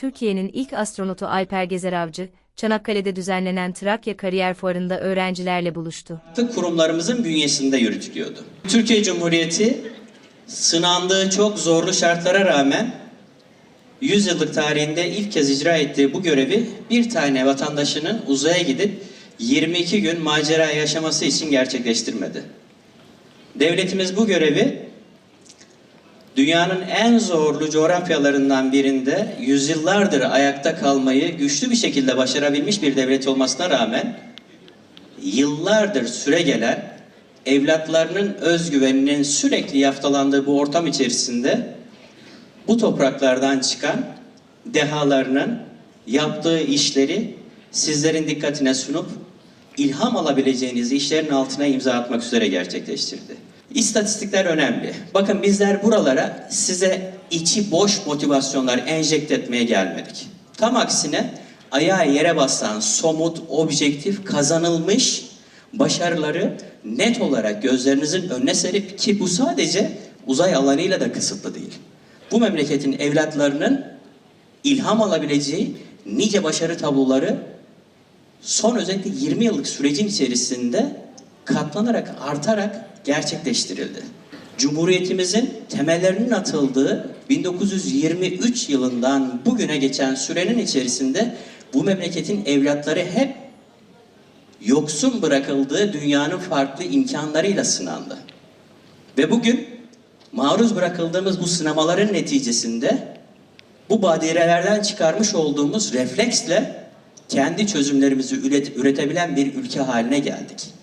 Türkiye'nin ilk astronotu Alper Gezer Avcı, Çanakkale'de düzenlenen Trakya Kariyer Fuarı'nda öğrencilerle buluştu. kurumlarımızın bünyesinde yürütülüyordu. Türkiye Cumhuriyeti sınandığı çok zorlu şartlara rağmen 100 yıllık tarihinde ilk kez icra ettiği bu görevi bir tane vatandaşının uzaya gidip 22 gün macera yaşaması için gerçekleştirmedi. Devletimiz bu görevi dünyanın en zorlu coğrafyalarından birinde yüzyıllardır ayakta kalmayı güçlü bir şekilde başarabilmiş bir devlet olmasına rağmen yıllardır süre gelen evlatlarının özgüveninin sürekli yaftalandığı bu ortam içerisinde bu topraklardan çıkan dehalarının yaptığı işleri sizlerin dikkatine sunup ilham alabileceğiniz işlerin altına imza atmak üzere gerçekleştirdi. İstatistikler önemli. Bakın bizler buralara size içi boş motivasyonlar enjekte etmeye gelmedik. Tam aksine ayağı yere basan, somut, objektif, kazanılmış başarıları net olarak gözlerinizin önüne serip ki bu sadece uzay alanıyla da kısıtlı değil. Bu memleketin evlatlarının ilham alabileceği nice başarı tabloları son özellikle 20 yıllık sürecin içerisinde katlanarak, artarak gerçekleştirildi. Cumhuriyetimizin temellerinin atıldığı 1923 yılından bugüne geçen sürenin içerisinde bu memleketin evlatları hep yoksun bırakıldığı dünyanın farklı imkanlarıyla sınandı. Ve bugün maruz bırakıldığımız bu sınamaların neticesinde bu badirelerden çıkarmış olduğumuz refleksle kendi çözümlerimizi üret- üretebilen bir ülke haline geldik.